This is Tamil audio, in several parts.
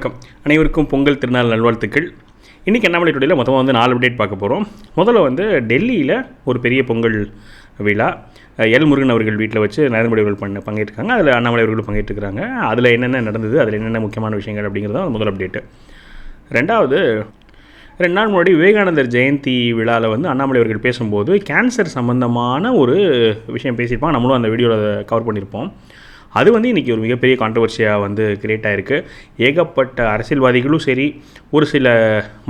வணக்கம். அனைவருக்கும் பொங்கல் திருநாள் நல்வாழ்த்துக்கள். இன்றைக்கி அண்ணாமலை டுடேயில் மொத்தமாக வந்து நாலு அப்டேட் பார்க்க போகிறோம் முதல்ல வந்து டெல்லியில் ஒரு பெரிய பொங்கல் விழா. எல் முருகன் அவர்கள் வீட்டில் வச்சு நரேந்திர மோடி அவர்கள் பண்ண பங்கேற்றிருக்காங்க. அதில் அண்ணாமலை அவர்கள் பங்கேற்றுக்கிறாங்க அதில் என்னென்ன நடந்தது அதில் என்னென்ன முக்கியமான விஷயங்கள் அப்படிங்கிறது தான் முதல் அப்டேட்டு ரெண்டாவது ரெண்டு நாள் முன்னாடி விவேகானந்தர் ஜெயந்தி விழாவில் வந்து அண்ணாமலை அவர்கள் பேசும்போது கேன்சர் சம்மந்தமான ஒரு விஷயம் பேசியிருப்பாங்க. நம்மளும் அந்த வீடியோவில் கவர் பண்ணியிருப்போம். அது வந்து இன்றைக்கி ஒரு மிகப்பெரிய கான்ட்ரவர்சியாக வந்து கிரியேட் ஆகிருக்கு ஏகப்பட்ட அரசியல்வாதிகளும் சரி ஒரு சில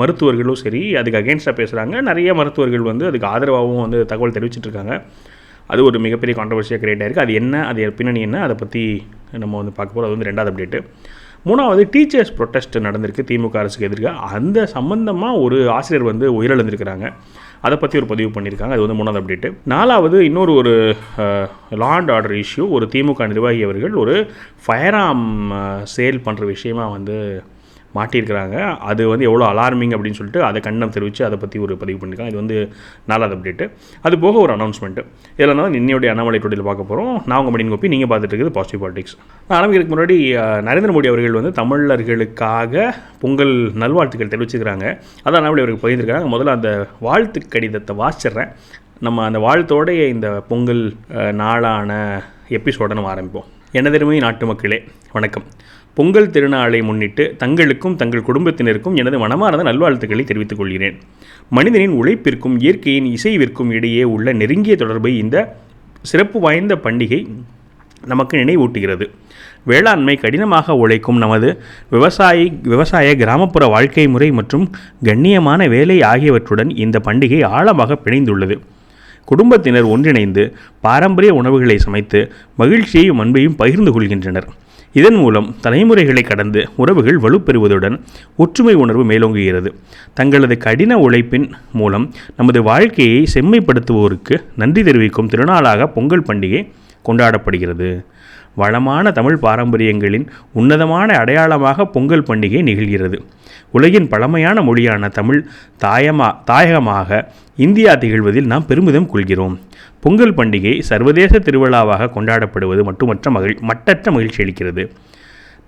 மருத்துவர்களும் சரி அதுக்கு அகேன்ஸ்டாக பேசுகிறாங்க நிறைய மருத்துவர்கள் வந்து அதுக்கு ஆதரவாகவும் வந்து தகவல் தெரிவிச்சிட்டு இருக்காங்க அது ஒரு மிகப்பெரிய கான்ட்ரவர்சியாக கிரியேட் ஆயிருக்கு. அது என்ன அது பின்னணி என்ன அதை பற்றி நம்ம வந்து பார்க்க போகிறோம் அது வந்து ரெண்டாவது அப்டேட்டு மூணாவது டீச்சர்ஸ் ப்ரொட்டஸ்ட் நடந்திருக்கு. திமுக அரசுக்கு எதிர்க்க அந்த சம்மந்தமாக ஒரு ஆசிரியர் வந்து உயிரிழந்திருக்கிறாங்க. அதை பற்றி ஒரு பதிவு பண்ணியிருக்காங்க. அது வந்து மூணாவது அப்டேட்டு நாலாவது இன்னொரு ஒரு லா அண்ட் ஆர்டர் இஷ்யூ ஒரு திமுக நிர்வாகி அவர்கள் ஒரு ஃபயர் ஆம் சேல் பண்ணுற விஷயமா வந்து மாட்டியிருக்கிறாங்க. அது வந்து எவ்வளோ அலார்மிங் அப்படின்னு சொல்லிட்டு அதை கண்டனம் தெரிவித்து அதை பற்றி ஒரு பதிவு பண்ணியிருக்காங்க. இது வந்து நாலாவது அப்டேட்டு அது போக ஒரு அனௌன்ஸ்மெண்ட்டு இதில் தான் இன்னையுடைய அண்ணாமலை டோட்டியில் பார்க்க போகிறோம் நான் உங்கள் மணியின் கோப்பி நீங்கள் பார்த்துட்டு இருக்குது பாசிட்டிவ் பாலிடிக்ஸ் நான் ஆரம்பிக்கிறதுக்கு முன்னாடி நரேந்திர மோடி அவர்கள் வந்து தமிழர்களுக்காக பொங்கல் நல்வாழ்த்துக்கள் தெரிவிச்சுக்கிறாங்க அதான் அண்ணாமலை அவர்கள் பகிர்ந்துருக்காங்க முதல்ல அந்த வாழ்த்து கடிதத்தை வாசிச்சிடுறேன். நம்ம அந்த வாழ்த்தோடைய இந்த பொங்கல் நாளான எபிசோடை நம்ம ஆரம்பிப்போம். எனதெருமை நாட்டு மக்களே வணக்கம். பொங்கல் திருநாளை முன்னிட்டு தங்களுக்கும் தங்கள் குடும்பத்தினருக்கும் எனது மனமார்ந்த நல்வாழ்த்துக்களை தெரிவித்துக் கொள்கிறேன். மனிதனின் உழைப்பிற்கும் இயற்கையின் இசைவிற்கும் இடையே உள்ள நெருங்கிய தொடர்பை இந்த சிறப்பு வாய்ந்த பண்டிகை நமக்கு நினைவூட்டுகிறது. வேளாண்மை கடினமாக உழைக்கும் நமது விவசாயி விவசாய கிராமப்புற வாழ்க்கை முறை மற்றும் கண்ணியமான வேலை ஆகியவற்றுடன் இந்த பண்டிகை ஆழமாக பிணைந்துள்ளது. குடும்பத்தினர் ஒன்றிணைந்து பாரம்பரிய உணவுகளை சமைத்து மகிழ்ச்சியையும் அன்பையும் பகிர்ந்து கொள்கின்றனர். இதன் மூலம் தலைமுறைகளை கடந்து உறவுகள் வலுப்பெறுவதுடன் ஒற்றுமை உணர்வு மேலோங்குகிறது. தங்களது கடின உழைப்பின் மூலம் நமது வாழ்க்கையை செம்மைப்படுத்துவோருக்கு நன்றி தெரிவிக்கும் திருநாளாக பொங்கல் பண்டிகை கொண்டாடப்படுகிறது. வளமான தமிழ் பாரம்பரியங்களின் உன்னதமான அடையாளமாக பொங்கல் பண்டிகை நிகழ்கிறது. உலகின் பழமையான மொழியான தமிழ் தாயமா தாயகமாக இந்தியா திகழ்வதில் நாம் பெருமிதம் கொள்கிறோம். பொங்கல் பண்டிகை சர்வதேச திருவிழாவாக கொண்டாடப்படுவது மட்டுமற்ற மகிழ் மட்டற்ற மகிழ்ச்சி அளிக்கிறது.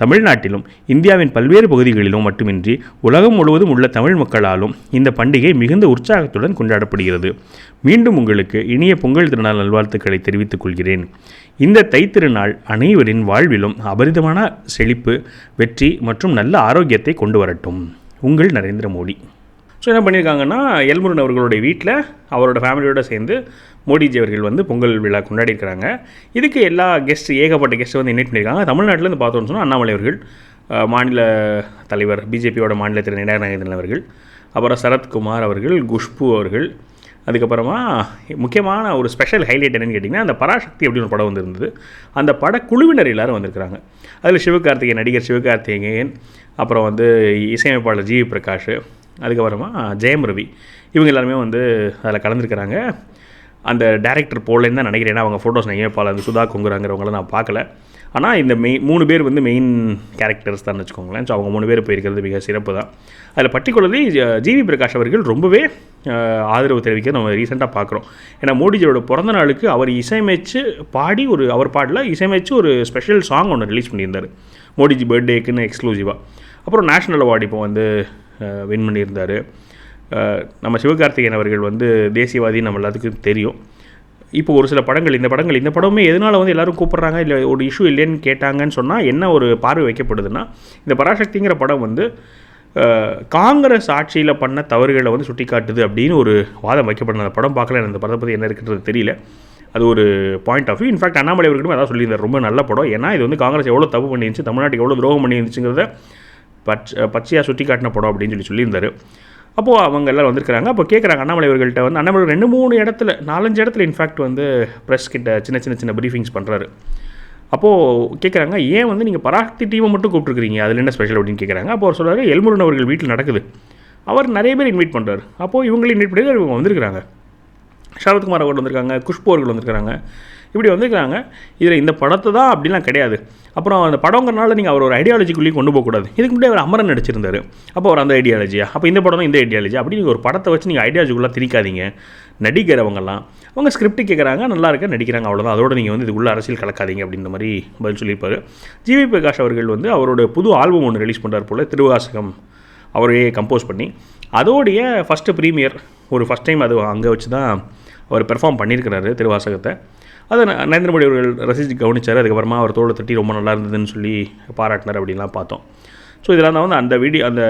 தமிழ்நாட்டிலும் இந்தியாவின் பல்வேறு பகுதிகளிலும் மட்டுமின்றி உலகம் முழுவதும் உள்ள தமிழ் மக்களாலும் இந்த பண்டிகை மிகுந்த உற்சாகத்துடன் கொண்டாடப்படுகிறது. மீண்டும் உங்களுக்கு இனிய பொங்கல் திருநாள் நல்வாழ்த்துக்களை தெரிவித்துக் கொள்கிறேன். இந்த தைத்திருநாள் அனைவரின் வாழ்விலும் அபரிதமான செழிப்பு வெற்றி மற்றும் நல்ல ஆரோக்கியத்தை கொண்டு வரட்டும். உங்கள் நரேந்திர மோடி. ஸோ என்ன பண்ணியிருக்காங்கன்னா எல்முருன் அவர்களுடைய வீட்டில் அவரோட ஃபேமிலியோடு சேர்ந்து மோடிஜி அவர்கள் வந்து பொங்கல் விழா கொண்டாடி இருக்கிறாங்க இதுக்கு எல்லா கெஸ்ட் ஏகப்பட்ட கெஸ்ட் வந்து இன்வைட் பண்ணியிருக்காங்க. தமிழ்நாட்டிலேருந்து பார்த்தோம்னு சொன்னால் அண்ணாமலை அவர்கள் மாநில தலைவர் பிஜேபியோட மாநில திரு நிடாநாயகன் அவர்கள் அப்புறம் சரத்குமார் அவர்கள் குஷ்பு அவர்கள் அதுக்கப்புறமா முக்கியமான ஒரு ஸ்பெஷல் ஹைலைட் என்னென்னு கேட்டிங்கன்னா அந்த பராசக்தி அப்படின்னு ஒரு படம் வந்திருந்தது. அந்த படக்குழுவினர் எல்லாரும் வந்திருக்கிறாங்க. அதில் சிவகார்த்திகேயன் நடிகர் சிவகார்த்திகேயன் அப்புறம் வந்து இசையமைப்பாளர் ஜிவி பிரகாஷ் அதுக்கப்புறமா ஜெயம் ரவி இவங்க எல்லாருமே வந்து அதில் கலந்துருக்கிறாங்க. அந்த டேரக்டர் போடலன்னு தான் நினைக்கிறேன். ஏன்னா அவங்க ஃபோட்டோஸ் நான் ஏற்பாள் அந்த சுதா கொங்குறாங்கிறவங்கள நான் பார்க்கல ஆனால் இந்த மெய் மூணு பேர் வந்து மெயின் கேரக்டர்ஸ் தான் வச்சுக்கோங்களேன். ஸோ அவங்க மூணு பேர் போயிருக்கிறது மிக சிறப்பு தான். அதில் பர்டிகுலர்லி ஜிவி பிரகாஷ் அவர்கள் ரொம்பவே ஆதரவு தெரிவிக்க நம்ம ரீசெண்டாக பார்க்குறோம் ஏன்னா மோடிஜியோட பிறந்த நாளுக்கு அவர் இசையமைச்சு பாடி ஒரு அவர் பாடல இசையமைச்சு ஒரு ஸ்பெஷல் சாங் ஒன்று ரிலீஸ் பண்ணியிருந்தார். மோடிஜி பர்த்டேக்குன்னு எக்ஸ்க்ளூசிவாக அப்புறம் நேஷ்னல் அவார்டு இப்போ வந்து வின் பண்ணியிருந்தார். நம்ம சிவகார்த்திகேயன் அவர்கள் வந்து தேசியவாதி நம்ம எல்லாத்துக்கும் தெரியும். இப்போ ஒரு சில படங்கள் இந்த படங்கள் இந்த படமே எதனால் வந்து எல்லாரும் கூப்பிட்றாங்க? இல்லை ஒரு இஷ்யூ இல்லைன்னு கேட்டாங்கன்னு சொன்னால் என்ன ஒரு பார்வை வைக்கப்படுதுன்னா இந்த பராசக்திங்கிற படம் வந்து காங்கிரஸ் ஆட்சியில் பண்ண தவறுகளை வந்து சுட்டி காட்டுது அப்படின்னு ஒரு வாதம் வைக்கப்படணும். அந்த படம் பார்க்கல எனக்கு அந்த படத்தை பற்றி என்ன இருக்குன்றது தெரியல. அது ஒரு point of view in fact Annamalai அவர்களும் அதான் சொல்லியிருந்தார். ரொம்ப நல்ல படம். ஏன்னா இது வந்து காங்கிரஸ் எவ்வளோ தப்பு பண்ணிருந்துச்சு தமிழ்நாட்டுக்கு எவ்வளோ துரோகம் பண்ணியிருந்துச்சுங்கிறத பச்ச பச்சையாக சுட்டி காட்டின படம் அப்படின்னு சொல்லி சொல்லியிருந்தார். அப்போது அவங்க எல்லோரும் வந்திருக்கிறாங்க. அப்போ கேட்குறாங்க அண்ணாமலை அவர்கள்ட்ட வந்து அண்ணாமலை ரெண்டு மூணு இடத்துல நாலஞ்சு இடத்துல இன்ஃபேக்ட் வந்து ப்ரெஸ் கிட்ட சின்ன சின்ன சின்ன ப்ரீஃபிங்ஸ் பண்ணுறாரு அப்போது கேட்குறாங்க ஏன் வந்து நீங்கள் பராக்தி டீமை மட்டும் கூப்பிட்ருக்கிறீங்க அதில் என்ன ஸ்பெஷல் அப்படின்னு கேட்குறாங்க அப்போ அவர் சொல்கிறாரு எல்முருன் அவர்கள் வீட்டில் நடக்குது. அவர் நிறைய பேர் இன்வைட் பண்ணுறாரு அப்போது இவங்களையும் இன்வைட் பண்ணி இவங்க வந்திருக்கிறாங்க. சரத்குமார் அவர்கள் வந்திருக்காங்க குஷ்பு அவர்கள் வந்திருக்காங்க இப்படி வந்துக்கிறாங்க இதில் இந்த படத்தை தான் அப்படிலாம் கிடையாது. அப்புறம் அந்த படங்கிறனால நீங்கள் அவர் ஒரு ஐடியாலஜிக்குள்ளேயும் கொண்டு போகக்கூடாது இதுக்கு முன்னாடி அவர் அமரன் நடிச்சிருந்தார். அப்போ அவர் அந்த ஐடியாலஜியா அப்போ இந்த படம் தான் இந்த ஐடியாலஜி அப்படி நீங்கள் ஒரு படத்தை வச்சு நீங்கள் ஐடியாலஜிக்குள்ளே திரிக்காதீங்க நடிக்கிறவங்கலாம். அவங்க ஸ்கிரிப்ட் கேட்குறாங்க நல்லா இருக்க நடிக்கிறாங்க அவ்வளோதான் அதோட நீங்கள் வந்து இதுக்குள்ள அரசியல் கலக்காதீங்க அப்படின்ற மாதிரி பதில் சொல்லியிருப்பார். ஜிவி பிரகாஷ் அவர்கள் வந்து அவரோட புது ஆல்பம் ஒன்று ரிலீஸ் பண்ணுறார் போல் திருவாசகம். அவரே கம்போஸ் பண்ணி அதோடைய ஃபஸ்ட்டு ப்ரீமியர் ஒரு ஃபஸ்ட் டைம் அது அங்கே வச்சு தான் அவர் பெர்ஃபார்ம் பண்ணியிருக்கிறாரு திருவாசகத்தை. அதை ந- நரேந்திர மோடி அவர்கள் ரசித்து கவனிச்சார். அதுக்கப்புறமா அவர் தோளை தட்டி ரொம்ப நல்லா இருந்ததுன்னு சொல்லி பாராட்டினார் அப்படின்லாம் பார்த்தோம். ஸோ இதெல்லாம் தான் வந்து அந்த வீடியோ அந்த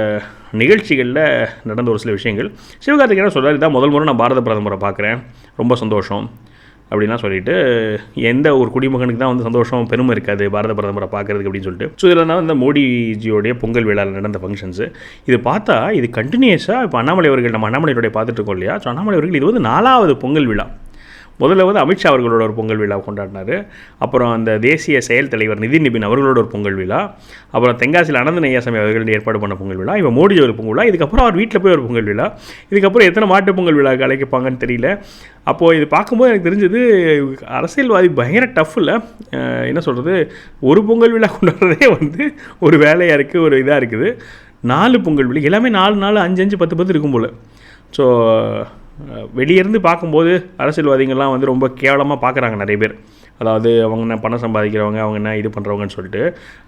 நிகழ்ச்சிகளில் நடந்த ஒரு சில விஷயங்கள். சிவகார்த்திகேயன் சொல்கிறார் இதான் முதல் முறை நான் பாரத பிரதமரை பார்க்குறேன். ரொம்ப சந்தோஷம் அப்படின்லாம் சொல்லிட்டு எந்த ஒரு குடிமகனுக்கு தான் வந்து சந்தோஷம் பெருமை இருக்காது பாரத பிரதமரை பார்க்குறதுக்கு அப்படின்னு சொல்லிட்டு. ஸோ இதில் தான் இந்த மோடிஜியோடைய பொங்கல் விழாவில் நடந்த ஃபங்க்ஷன்ஸு இது பார்த்தா இது கண்டினியூஸாக இப்போ அண்ணாமலை அவர்கள் நம்ம அண்ணாமலையோடைய பார்த்துட்டு இருக்கோம் இல்லையா? ஸோ அண்ணாமலை அவர்கள் இது வந்து நாலாவது பொங்கல் விழா. முதல்ல வந்து அமித்ஷா அவர்களோட ஒரு பொங்கல் விழா கொண்டாடினார். அப்புறம் அந்த தேசிய செயல் தலைவர் நிதின் நிபின் அவர்களோட ஒரு பொங்கல் விழா. அப்புறம் தென்காசியில் அனந்த நையாசாமி அவர்கள் ஏற்பாடு பண்ண பொங்கல் விழா. இவன் மோடி ஒரு பொங்கல் விழா. இதுக்கப்புறம் அவர் வீட்டில் போய் ஒரு பொங்கல் விழா. இதுக்கப்புறம் எத்தனை மாட்டு பொங்கல் விழா அழைக்கப்பாங்கன்னு தெரியல. அப்போது இது பார்க்கும்போது எனக்கு தெரிஞ்சது அரசியல்வாதி பயங்கர டஃப் இல்லை. என்ன சொல்கிறது ஒரு பொங்கல் விழா கொண்டாடுறதே வந்து ஒரு வேலையாக இருக்குது ஒரு இதாக இருக்குது. நாலு பொங்கல் விழா. எல்லாமே நாலு நாலு அஞ்சு அஞ்சு பத்து பத்து இருக்கும் போல். ஸோ வெளியேருந்து பார்க்கும்போது அரசியல்வாதிகள்லாம் வந்து ரொம்ப கேவலமாக பார்க்குறாங்க நிறைய பேர். அதாவது அவங்க என்ன பணம் சம்பாதிக்கிறவங்க அவங்க என்ன இது பண்ணுறவங்கன்னு சொல்லிட்டு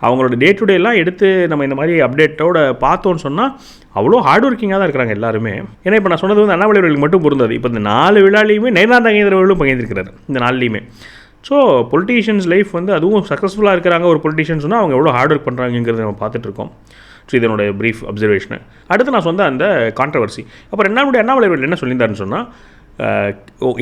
அவங்களோட டே டு டேலாம் எடுத்து நம்ம இந்த மாதிரி அப்டேட்டோட பார்த்தோன்னு சொன்னால் அவ்வளோ ஹார்ட் ஒர்க்கிங்காக தான் இருக்கிறாங்க எல்லாருமே. ஏன்னா இப்போ நான் சொன்னது வந்து அண்ணாமலைவர்களுக்கு மட்டும் பொருந்தாது. இப்போ இந்த நாலு விழாலையுமே நயனா நாகேந்திர அவர்களும் இந்த நாள்லையுமே. ஸோ பொலிட்டீஷியன்ஸ் லைஃப் வந்து அதுவும் சக்ஸஸ்ஃபுல்லாக இருக்கிறாங்க ஒரு பொலிட்டீஷியன் சொன்னால் அவங்க எவ்வளோ ஹார்ட் ஒர்க் பண்ணுறாங்கங்கிறத நம்ம பார்த்துட்ருக்கோம் ஸோ இதனுடைய ப்ரீஃப் அப்சர்வேஷனு அடுத்து நான் சொன்ன அந்த கான்ட்ரவர்சி அப்புறம் அண்ணாமலை அண்ணாமலை என்ன சொல்லியிருந்தாருன்னு சொன்னால்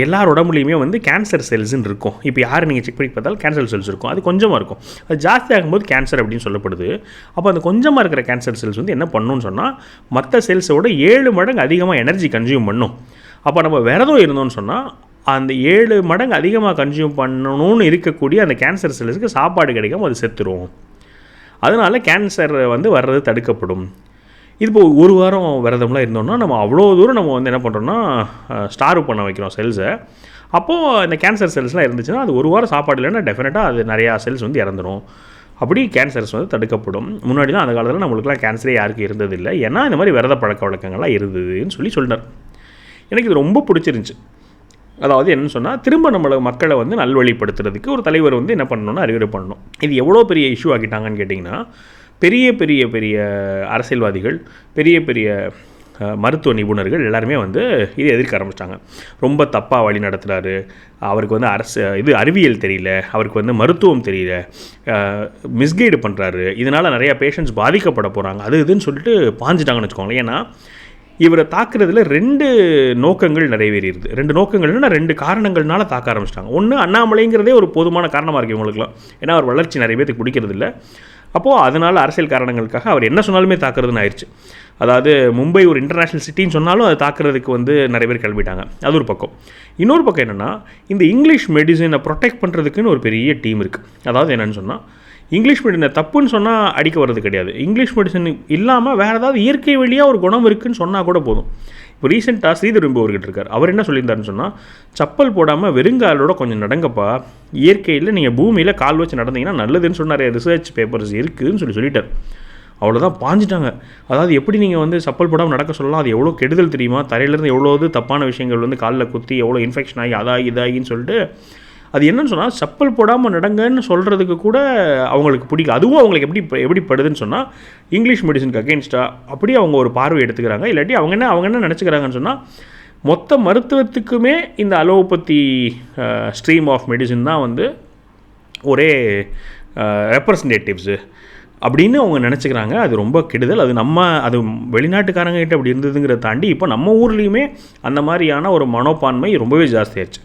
எல்லார் உடம்புலையுமே வந்து கேன்சர் செல்ஸ்ன்னு இருக்கும். இப்போ யார் நீங்கள் செக் பண்ணி பார்த்தாலும் கேன்சர் செல்ஸ் இருக்கும். அது கொஞ்சமாக இருக்கும். அது ஜாஸ்தி ஆகும்போது கேன்சர் அப்படின்னு சொல்லப்படுது. அப்போ அந்த கொஞ்சமாக இருக்கிற கேன்சர் செல்ஸ் வந்து என்ன பண்ணுன்னு சொன்னால் மற்ற செல்ஸோட ஏழு மடங்கு அதிகமாக எனர்ஜி கன்சியூம் பண்ணும். அப்போ நம்ம விரதம் இருந்தோம்னு சொன்னால் அந்த ஏழு மடங்கு அதிகமாக கன்சியூம் பண்ணணும்னு இருக்கக்கூடிய அந்த கேன்சர் செல்ஸுக்கு சாப்பாடு கிடைக்காம அது செத்துரும். அதனால் கேன்சர் வந்து வர்றது தடுக்கப்படும். இது இப்போ ஒரு வாரம் விரதம்லாம் இருந்தோம்னா நம்ம அவ்வளோ தூரம் நம்ம வந்து என்ன பண்ணுறோம்னா ஸ்டார்வ் பண்ண வைக்கிறோம் செல்ஸை அப்போது இந்த கேன்சர் செல்ஸ்லாம் இருந்துச்சுன்னா அது ஒரு வாரம் சாப்பாடு இல்லைன்னா டெஃபினட்டாக அது நிறையா செல்ஸ் வந்து இறந்துடும் அப்படி கேன்சர்ஸ் வந்து தடுக்கப்படும். முன்னாடிலாம் அந்த காலத்தில் நம்மளுக்குலாம் கேன்சரே யாருக்கும் இருந்ததில்லை. ஏன்னா இந்த மாதிரி விரத பழக்க வழக்கங்கள்லாம் இருந்ததுன்னு சொல்லி சொன்னார் எனக்கு இது ரொம்ப பிடிச்சிருந்துச்சி. அதாவது என்னன்னு சொன்னால் திரும்ப நம்மளை மக்களை வந்து நல்வழிப்படுத்துறதுக்கு ஒரு தலைவர் வந்து என்ன பண்ணணும்னு அறிவுரை பண்ணணும். இது எவ்வளோ பெரிய இஷ்யூ ஆக்கிட்டாங்கன்னு கேட்டிங்கன்னா பெரிய பெரிய பெரிய அரசியல்வாதிகள் பெரிய பெரிய மருத்துவ நிபுணர்கள் எல்லாருமே வந்து இதை எதிர்க்க ஆரம்பிச்சிட்டாங்க. ரொம்ப தப்பாக வழி நடத்துகிறாரு அவருக்கு வந்து அரசு இது அறிவியல் தெரியல. அவருக்கு வந்து மருத்துவம் தெரியல. மிஸ்கைடு பண்ணுறாரு இதனால் நிறையா பேஷண்ட்ஸ் பாதிக்கப்பட போகிறாங்க அது இதுன்னு சொல்லிட்டு பாஞ்சிட்டாங்கன்னு வச்சுக்கோங்களேன். ஏன்னா இவரை தாக்குறதுல ரெண்டு நோக்கங்கள் நிறைவேறிடுது ரெண்டு நோக்கங்கள்னா ரெண்டு காரணங்கள்னால தாக்க ஆரம்பிச்சிட்டாங்க. ஒன்று அண்ணாமலைங்கிறதே ஒரு போதுமான காரணமாக இருக்குது இவங்களுக்குலாம் ஏன்னா அவர் வளர்ச்சி நிறைய பேருக்கு பிடிக்கிறது இல்லை. அப்போது அதனால் அரசியல் காரணங்களுக்காக அவர் என்ன சொன்னாலுமே தாக்குறதுன்னு ஆயிடுச்சு அதாவது மும்பை ஒரு இன்டர்நேஷ்னல் சிட்டின்னு சொன்னாலும் அதை தாக்குறதுக்கு வந்து நிறைய பேர் கிளம்பிட்டாங்க. அது ஒரு பக்கம். இன்னொரு பக்கம் என்னென்னா இந்த இங்கிலீஷ் மெடிசனை ப்ரொடெக்ட் பண்ணுறதுக்குன்னு ஒரு பெரிய டீம் இருக்குது அதாவது என்னென்னு சொன்னால் இங்கிலீஷ் மெடிசனை தப்புன்னு சொன்னால் அடிக்க வர்றது கிடையாது. இங்கிலீஷ் மெடிசன் இல்லாமல் வேறு ஏதாவது இயற்கை வழியாக ஒரு குணம் இருக்குன்னு சொன்னால் கூட போதும். இப்போ ரீசெண்டாக ஸ்ரீதர் அவர்கிட்ட இருக்கார். அவர் என்ன சொல்லியிருந்தாருன்னு சொன்னால் சப்பல் போடாமல் வெறுங்காலோட கொஞ்சம் நடங்கப்பா. இயற்கையில் நீங்கள் பூமியில் கால் வச்சு நடந்தீங்கன்னா நல்லதுன்னு சொன்னார் ரிசர்ச் பேப்பர்ஸ் இருக்குதுன்னு சொல்லி சொல்லிட்டார். அவ்வளோதான் பாஞ்சிட்டாங்க. அதாவது எப்படி நீங்கள் வந்து சப்பல் போடாமல் நடக்க சொல்லலாம்? அது எவ்வளோ கெடுதல் தெரியுமா? தரையிலேருந்து எவ்வளோ தப்பான விஷயங்கள் வந்து காலில் குத்தி எவ்வளோ இன்ஃபெக்ஷன் ஆகி அதாகி இதாகின்னு சொல்லிட்டு அது என்னன்னு சொன்னால் சப்பல் போடாமல் நடங்கன்னு சொல்கிறதுக்கு கூட அவங்களுக்கு பிடிக்கும் அதுவும் அவங்களுக்கு எப்படி எப்படி படுதுன்னு சொன்னால் இங்கிலீஷ் மெடிசனுக்கு அகேன்ஸ்டாக அப்படியே அவங்க ஒரு பார்வை எடுத்துக்கிறாங்க. இல்லாட்டி அவங்க என்ன அவங்க என்ன நினச்சிக்கிறாங்கன்னு சொன்னால் மொத்த மருத்துவத்துக்குமே இந்த அலோபதி ஸ்ட்ரீம் ஆஃப் மெடிசின் தான் வந்து ஒரே ரெப்ரசன்டேட்டிவ்ஸு அப்படின்னு அவங்க நினச்சிக்கிறாங்க. அது ரொம்ப கெடுதல். அது நம்ம அது வெளிநாட்டுக்காரங்க கிட்ட அப்படி இருந்ததுங்கிறத தாண்டி இப்போ நம்ம ஊர்லேயுமே அந்த மாதிரியான ஒரு மனோப்பான்மை ரொம்பவே ஜாஸ்தியாச்சு.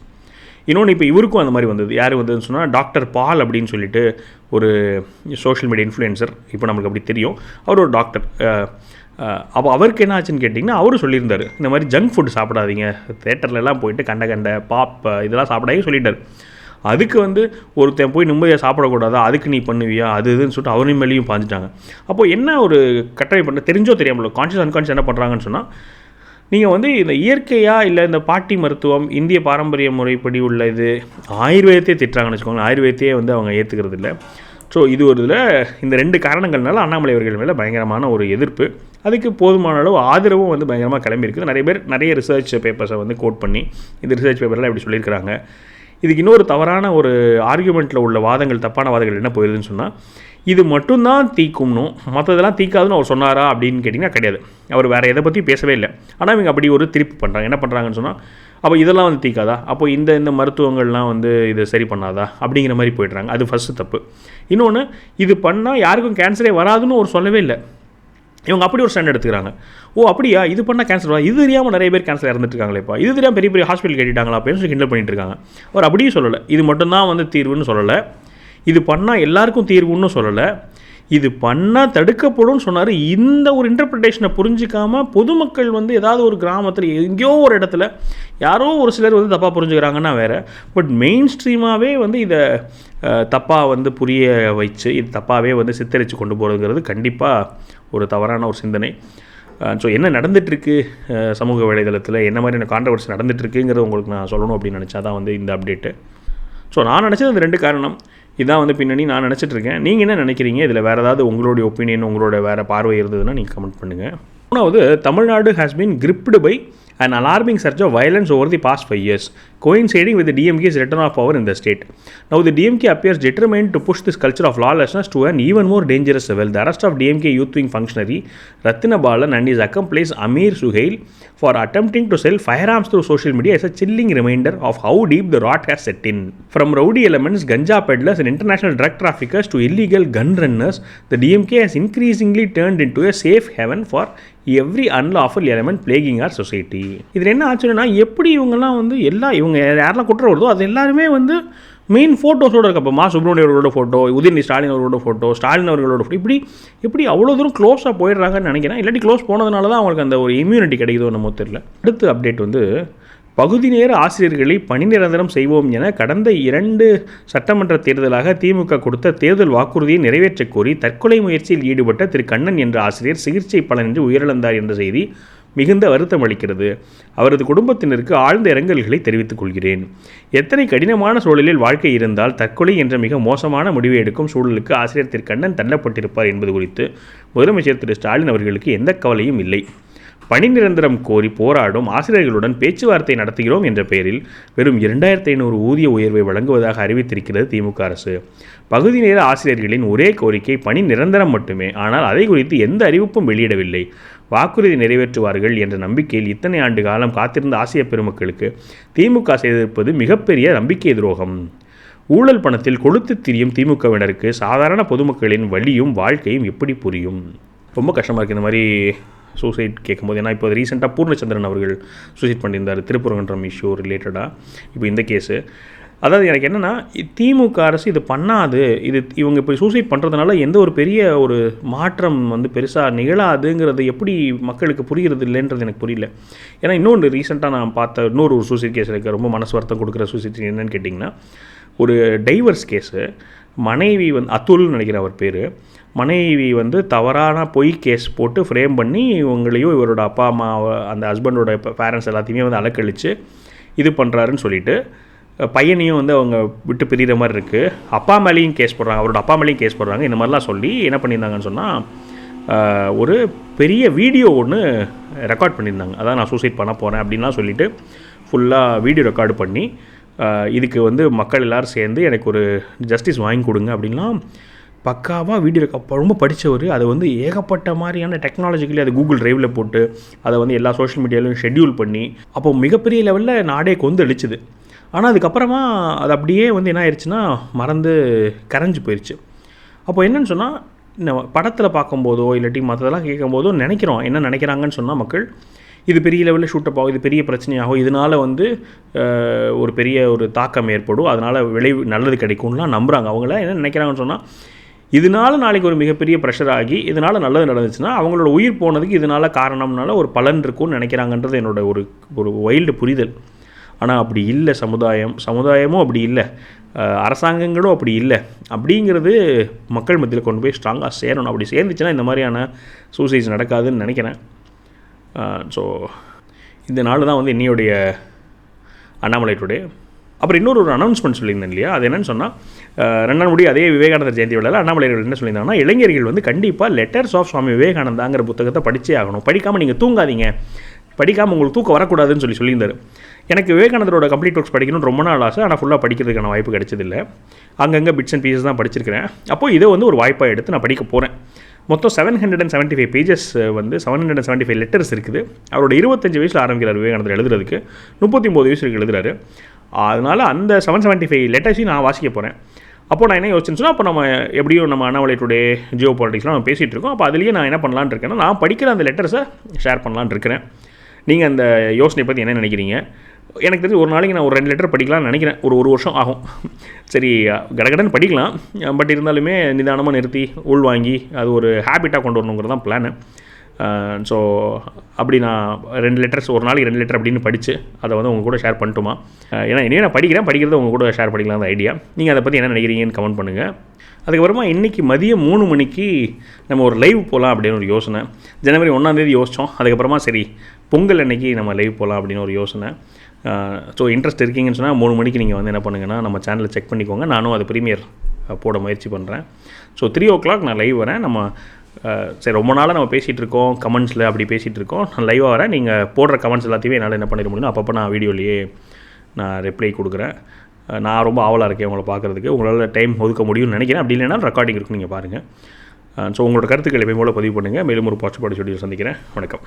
இன்னொன்று இப்போ இவருக்கும் அந்த மாதிரி வந்தது. யார் வந்ததுன்னு சொன்னால் டாக்டர் பால் அப்படின்னு சொல்லிட்டு ஒரு சோஷியல் மீடியா இன்ஃப்ளூயன்சர் இப்போ நமக்கு அப்படி தெரியும். அவர் ஒரு டாக்டர். அப்போ அவருக்கு என்ன ஆச்சுன்னு கேட்டிங்கன்னா அவரும் சொல்லியிருந்தார். இந்த மாதிரி ஜங்க் ஃபுட் சாப்பிடாதீங்க. தேட்டர்லலாம் போயிட்டு கண்ட கண்ட பாப் இதெல்லாம் சாப்பிடாதீங்க சொல்லிட்டார். அதுக்கு வந்து ஒருத்தன் போய் நிம்மதியாக சாப்பிடக்கூடாதா? அதுக்கு நீ பண்ணுவியா? அது இதுன்னு சொல்லிட்டு அவரையும் மேலேயும் பாஞ்சிட்டாங்க. அப்போ என்ன ஒரு கட்டளை பண்ண தெரிஞ்சோ தெரியாமலோ கான்ஷியஸ் அன்கான்ஷியஸ் என்ன பண்ணுறாங்கன்னு சொன்னால் நீங்கள் வந்து இந்த இயற்கையாக இல்லை இந்த பாட்டி மருத்துவம் இந்திய பாரம்பரிய முறைப்படி உள்ள இது ஆயுர்வேதத்தையே திட்டுறாங்கன்னு வச்சுக்கோங்களேன். ஆயுர்வேதத்தையே வந்து அவங்க ஏற்றுக்கிறது இல்லை. ஸோ இது ஒரு இதில் இந்த ரெண்டு காரணங்கள்னால அண்ணாமலை அவர்கள் மேலே பயங்கரமான ஒரு எதிர்ப்பு. அதுக்கு போதுமான அளவு ஆதரவும் வந்து பயங்கரமாக கிளம்பியிருக்குது நிறைய பேர் நிறைய ரிசர்ச் பேப்பர்ஸை வந்து கோட் பண்ணி இந்த ரிசர்ச் பேப்பரில் இப்படி சொல்லியிருக்கிறாங்க. இதுக்கு இன்னொரு தவறான ஒரு ஆர்குமெண்ட்டில் உள்ள வாதங்கள் தப்பான வாதங்கள் என்ன போயிருதுன்னு சொன்னால் இது மட்டும்தான் தீக்கும்னும் மற்றதெல்லாம் தீக்காதுன்னு அவர் சொன்னாரா அப்படின்னு கேட்டிங்கன்னா கிடையாது. அவர் வேறு எதை பற்றி பேசவே இல்லை. ஆனால் இவங்க அப்படி ஒரு திருப்பி பண்ணுறாங்க என்ன பண்ணுறாங்கன்னு சொன்னால் அப்போ இதெல்லாம் வந்து தீக்காதா? அப்போ இந்த இந்த மருத்துவங்கள்லாம் வந்து இது சரி பண்ணாதா? அப்படிங்கிற மாதிரி போயிடுறாங்க. அது ஃபஸ்ட்டு தப்பு. இன்னொன்று இது பண்ணால் யாருக்கும் கேன்சரே வராதுன்னு ஒரு சொல்லவே இல்லை. இவங்க அப்படி ஒரு ஸ்டாண்ட் எடுத்துக்கிறாங்க. ஓ அப்படியா? இது பண்ணால் கேன்சர் வா இது தெரியாமல் நிறைய பேர் கேன்சல் இறந்துட்டுருக்காங்களேப்பா இது தெரியாமல் பெரிய பெரிய ஹாஸ்பிட்டல் கட்டிட்டாங்களா? அப்படின்னு சொல்லி கிண்டல் பண்ணிட்டு இருக்காங்க. அவர் அப்படியும் சொல்லலை. இது மட்டும்தான் வந்து தீர்வுன்னு சொல்லலை. இது பண்ணால் எல்லாருக்கும் தீர்வுன்னு சொல்லலை. இது பண்ணால் தடுக்கப்படும் சொன்னார். இந்த ஒரு இன்டர்பிரிட்டேஷனை புரிஞ்சிக்காமல் பொதுமக்கள் வந்து ஏதாவது ஒரு கிராமத்தில் எங்கேயோ ஒரு இடத்துல யாரோ ஒரு சிலர் வந்து தப்பாக புரிஞ்சுக்கிறாங்கன்னா வேறு. பட் மெயின் ஸ்ட்ரீமாகவே வந்து இதை தப்பாக வந்து புரிய வச்சு இது தப்பாகவே வந்து சித்தரித்து கொண்டு போகிறதுங்கிறது கண்டிப்பாக ஒரு தவறான ஒரு சிந்தனை. ஸோ என்ன நடந்துகிட்ருக்கு சமூக வலைதளத்தில்? என்ன மாதிரியான கான்ட்ரவர்சி நடந்துகிட்ருக்குங்கிறது உங்களுக்கு நான் சொல்லணும் அப்படின்னு நினச்சா தான் வந்து இந்த அப்டேட்டு ஸோ நான் நினச்சது அந்த ரெண்டு காரணம். இதான் வந்து பின்னணி நான் நினச்சிட்டு இருக்கேன் நீங்கள் என்ன நினைக்கிறீங்க? இதில் வேறு ஏதாவது உங்களுடைய ஒப்பீனியன் உங்களோட வேறு பார்வை இருந்ததுன்னா நீங்கள் கமெண்ட் பண்ணுங்கள் மூணாவது Tamil Nadu has been gripped by an alarming surge of violence over the past five years, coinciding with the DMK's return of power in the state. Now, the DMK appears determined to push this culture of lawlessness to an even more dangerous level. The arrest of DMK youth wing functionary Ratnabalan and his accomplice Amir Suhail for attempting to sell firearms through social media is a chilling reminder of how deep the rot has set in. From rowdy elements, ganja peddlers, and international drug traffickers to illegal gun runners, the DMK has increasingly turned into a safe haven for every unlawful element plaguing our society. Society இதில் என்ன ஆச்சுன்னா எப்படி இவங்கெல்லாம் வந்து எல்லா இவங்க யாரெல்லாம் குற்றம் வருதோ அது எல்லாருமே வந்து மெயின் ஃபோட்டோஸோடு இருக்க இப்போ மா சுப்ரமணிய அவர்களோட ஃபோட்டோ உதயநிதி ஸ்டாலின் அவர்களோட ஃபோட்டோ ஸ்டாலின் அவர்களோட ஃபோட்டோ இப்படி இப்படி அவ்வளோ தூரம் க்ளோஸாக போயிடுறாங்கன்னு நினைக்கிறேன். இல்லாட்டி க்ளோஸ் போனதுனால தான் அவங்களுக்கு அந்த ஒரு இம்யூனிட்டி கிடைக்குதோ நம்ம தெரியல. அடுத்த அப்டேட் வந்து பகுதி நேர ஆசிரியர்களை பணி நிரந்தரம் செய்வோம் என கடந்த இரண்டு சட்டமன்ற தேர்தலாக திமுக கொடுத்த தேர்தல் வாக்குறுதியை நிறைவேற்றக் கோரி தற்கொலை முயற்சியில் ஈடுபட்ட திரு கண்ணன் என்ற ஆசிரியர் சிகிச்சை பலனின்றி உயிரிழந்தார் என்ற செய்தி மிகுந்த வருத்தம் அளிக்கிறது. அவரது குடும்பத்தினருக்கு ஆழ்ந்த இரங்கல்களை தெரிவித்துக் கொள்கிறேன். எத்தனை கடினமான சூழலில் வாழ்க்கை இருந்தால் தற்கொலை என்ற மிக மோசமான முடிவை எடுக்கும் சூழலுக்கு ஆசிரியர் திரு. கண்ணன் தள்ளப்பட்டிருப்பார் என்பது குறித்து முதலமைச்சர் திரு. ஸ்டாலின் அவர்களுக்கு எந்த கவலையும் இல்லை. பணி நிரந்தரம் கோரி போராடும் ஆசிரியர்களுடன் பேச்சுவார்த்தை நடத்துகிறோம் என்ற பெயரில் வெறும் இரண்டாயிரத்தி ஐநூறு ஊதிய உயர்வை வழங்குவதாக அறிவித்திருக்கிறது திமுக அரசு. பகுதி நேர ஆசிரியர்களின் ஒரே கோரிக்கை பணி நிரந்தரம் மட்டுமே. ஆனால் அதை குறித்து எந்த அறிவிப்பும் வெளியிடவில்லை. வாக்குறுதி நிறைவேற்றுவார்கள் என்ற நம்பிக்கையில் இத்தனை ஆண்டு காலம் காத்திருந்த ஆசிய பெருமக்களுக்கு திமுக செய்திருப்பது மிகப்பெரிய நம்பிக்கை துரோகம். ஊழல் பணத்தில் கொளுத்து திரியும் திமுகவினருக்கு சாதாரண பொதுமக்களின் வழியும் வாழ்க்கையும் எப்படி புரியும்? ரொம்ப கஷ்டமாக இருக்குது இந்த மாதிரி சூசைட் கேட்கும்போது ஏன்னா இப்போ ரீசெண்டாக பூர்ணச்சந்திரன் அவர்கள் சூசைட் பண்ணியிருந்தார். திருப்புரங்கன்றம் இஷ்யூ ரிலேட்டடாக இப்போ இந்த கேஸு அதாவது எனக்கு என்னென்னா திமுக அரசு இது பண்ணாது. இது இவங்க இப்போ சூசைட் பண்ணுறதுனால எந்த ஒரு பெரிய ஒரு மாற்றம் வந்து பெருசாக நிகழாதுங்கிறது எப்படி மக்களுக்கு புரிகிறது இல்லைன்றது எனக்கு புரியல. ஏன்னா இன்னொன்று ரீசெண்டாக நான் பார்த்த இன்னொரு ஒரு சூசைட் கேஸ் இருக்குது ரொம்ப மனசு வருத்தம் கொடுக்குற சூசைட் என்னன்னு கேட்டிங்கன்னா ஒரு டைவர்ஸ் கேஸு மனைவி வந்து அத்துல்னு நினைக்கிற அவர் பேர். மனைவி வந்து தவறான பொய் கேஸ் போட்டு ஃப்ரேம் பண்ணி இவங்களையும் இவரோட அப்பா அம்மா அந்த ஹஸ்பண்டோட பேரண்ட்ஸ் எல்லாத்தையுமே வந்து அலக்கழித்து இது பண்ணுறாருன்னு சொல்லிட்டு பையனையும் வந்து அவங்க விட்டு பிரிகிற மாதிரி இருக்குது அப்பா மேலேயும் கேஸ் போடுறாங்க. அவரோட அப்பா மேலேயும் கேஸ் போடுறாங்க. இந்த மாதிரிலாம் சொல்லி என்ன பண்ணியிருந்தாங்கன்னு சொன்னால் ஒரு பெரிய வீடியோ ஒன்று ரெக்கார்ட் பண்ணியிருந்தாங்க. அதான் நான் சூசைட் பண்ண போகிறேன் அப்படின்லாம் சொல்லிவிட்டு ஃபுல்லாக வீடியோ ரெக்கார்டு பண்ணி இதுக்கு வந்து மக்கள் எல்லோரும் சேர்ந்து எனக்கு ஒரு ஜஸ்டிஸ் வாங்கி கொடுங்க அப்படின்லாம் பக்காவாக வீடியோ அப்போ ரொம்ப படித்தவர் அதை வந்து ஏகப்பட்ட மாதிரியான டெக்னாலஜிக்கலி அது கூகுள் ட்ரைவில் போட்டு அதை வந்து எல்லா சோஷியல் மீடியாலையும் ஷெட்யூல் பண்ணி அப்போ மிகப்பெரிய லெவலில் நாடே கொந்து அழிச்சுது ஆனால் அதுக்கப்புறமா அது அப்படியே வந்து என்ன ஆயிடுச்சுன்னா மறந்து கரைஞ்சி போயிடுச்சு அப்போ என்னன்னு சொன்னால் இந்த படத்தில் பார்க்கும்போதோ இல்லாட்டி மற்றதெல்லாம் கேட்கும்போதோ நினைக்கிறோம். என்ன நினைக்கிறாங்கன்னு சொன்னால் மக்கள் இது பெரிய லெவலில் ஷூட்டப் ஆகும் இது பெரிய பிரச்சனையாகும் இதனால் வந்து ஒரு பெரிய ஒரு தாக்கம் ஏற்படும் அதனால் விளைவு நல்லது கிடைக்கும்லாம் நம்புகிறாங்க அவங்கள என்ன நினைக்கிறாங்கன்னு சொன்னால் இதனால் நாளைக்கு ஒரு மிகப்பெரிய ப்ரெஷர் ஆகி இதனால் நல்லது நடந்துச்சுன்னா அவங்களோட உயிர் போனதுக்கு இதனால் காரணம்னால ஒரு பலன் இருக்கும்னு நினைக்கிறாங்கன்றது என்னோட ஒரு ஒரு வைல்டு புரிதல். ஆனால் அப்படி இல்லை சமுதாயம். சமுதாயமும் அப்படி இல்லை. அரசாங்கங்களும் அப்படி இல்லை. அப்படிங்கிறது மக்கள் மத்தியில் கொண்டு போய் ஸ்ட்ராங்காக சேரணும். அப்படி சேர்ந்துச்சுன்னா இந்த மாதிரியான சூசைட்ஸ் நடக்காதுன்னு நினைக்கிறேன். ஸோ இந்த நாள் தான் வந்து இன்னையுடைய அண்ணாமலை டுடே அப்புறம் இன்னொரு ஒரு அனௌன்ஸ்மெண்ட் சொல்லியிருந்தேன் இல்லையா? அது என்னென்னு சொன்னால் ரெண்டு நாள் அதே விவேகானந்தர் ஜெயந்தி விழாவில் அண்ணாமலையர்கள் என்ன சொல்லியிருந்தாங்கன்னா இளைஞர்கள் வந்து கண்டிப்பாக லெட்டர்ஸ் ஆஃப் சுவாமி விவேகானந்தாங்கிற புத்தகத்தை படித்தே ஆகணும். படிக்காமல் நீங்கள் தூங்காதீங்க. படிக்காமல் உங்களுக்கு தூக்கம் வரக்கூடாதுன்னு சொல்லி சொல்லியிருந்தாரு. எனக்கு விவேகானந்தரோட கம்ப்ளீட் ஒர்க்ஸ் படிக்கணும்னு ரொம்ப நாள் ஆசை. ஆனால் ஃபுல்லாக படிக்கிறதுக்கான வாய்ப்பு கிடைச்சதில்லை. அங்கங்கே பிட்ஸ் அண்ட் பீசஸ் தான் படிச்சிருக்கிறேன். அப்போ இதை வந்து ஒரு வாய்ப்பாக எடுத்து நான் படிக்க போகிறேன் மொத்தம் seven hundred and seventy five pages வந்து seven hundred and seventy five letters இருக்குது. அவரோட இருபத்தஞ்சு வயசில் ஆரம்பிக்கிறார் விவேகானந்தர் எழுதுறதுக்கு. முப்பத்தி ஒம்பது வயசுக்கு எழுதுறாரு. அதனால் அந்த செவன் செவன்ட்டி ஃபைவ் லெட்டர்ஸையும் நான் வாசிக்க போகிறேன் அப்போ நான் என்ன யோசிச்சுன்னா சொன்னால் அப்போ நம்ம எப்படியும் நம்ம அண்ணாமலை டுடே ஜியோ பாலிட்டிக்ஸ்லாம் நம்ம பேசிகிட்டு இருக்கோம். அப்போ அதுலேயே நான் என்ன பண்ணலான்னு இருக்கேன்னா நான் படிக்கிற அந்த லெட்டர்ஸை ஷேர் பண்ணலான்னு இருக்கிறேன். நீங்கள் அந்த யோசனை பற்றி என்ன நினைக்கிறீங்க? எனக்கு தெரிஞ்சு ஒரு நாளைக்கு நான் ஒரு ரெண்டு லெட்டர் படிக்கலாம்னு நினைக்கிறேன். ஒரு ஒரு வருஷம் ஆகும். சரி கடகடன்னு படிக்கலாம். பட் இருந்தாலுமே நிதானமாக நிறுத்தி உள்வாங்கி அது ஒரு ஹேபிட்டாக கொண்டு வரணுங்கிறது தான் பிளானு ஸோ அப்படி நான் ரெண்டு லெட்டர்ஸ் ஒரு நாளைக்கு ரெண்டு லெட்டர் அப்படின்னு படித்து அதை வந்து உங்கள் கூட ஷேர் பண்ணட்டுமா? ஏன்னா இனியும் நான் படிக்கிறேன். படிக்கிறத உங்கள் கூட ஷேர் பண்ணிக்கலாம் அந்த ஐடியா நீங்கள் அதை பற்றி என்ன நினைக்கிறீங்கன்னு கமெண்ட் பண்ணுங்கள் அதுக்கப்புறமா இன்றைக்கி மதியம் மூணு மணிக்கு நம்ம ஒரு லைவ் போகலாம் அப்படின்னு ஒரு யோசனை. ஜனவரி ஒன்றாந்தேதி யோசித்தோம் அதுக்கப்புறமா சரி பொங்கல் அன்னைக்கு நம்ம லைவ் போகலாம் அப்படின்னு ஒரு யோசனை. ஸோ இன்ட்ரெஸ்ட் இருக்கீங்கன்னு சொன்னால் மூணு மணிக்கு நீங்கள் வந்து என்ன பண்ணுங்கன்னா நம்ம சேனலை செக் பண்ணிக்கோங்க. நானும் அது ப்ரீமியர் போட முயற்சி பண்ணுறேன் ஸோ த்ரீ ஓ கிளாக் நான் லைவ் வரேன். நம்ம சரி ரொம்ப நாளாக நம்ம பேசிகிட்டு இருக்கோம். கமெண்ட்ஸில் அப்படி பேசிகிட்டு இருக்கோம். நான் லைவாக வரேன். நீங்கள் போடுற கமெண்ட்ஸ் எல்லாத்தையுமே என்னால் என்ன பண்ணிட முடியும் அப்பப்போ நான் வீடியோலேயே நான் ரிப்ளை கொடுக்குறேன். நான் ரொம்ப ஆவலாக இருக்கேன் உங்களை பார்க்குறதுக்கு. உங்களால் டைம் ஒதுக்க முடியும்னு நினைக்கிறேன். அப்படி இல்லைனா ரெக்கார்டிங் இருக்கும் நீங்கள் பாருங்கள் ஸோ உங்களோட கருத்துக்கள் எப்பயும் போல பதிவு பண்ணுங்கள் மேலும் ஒரு பாட்சி பாடி சொல்லி சந்திக்கிறேன். வணக்கம்.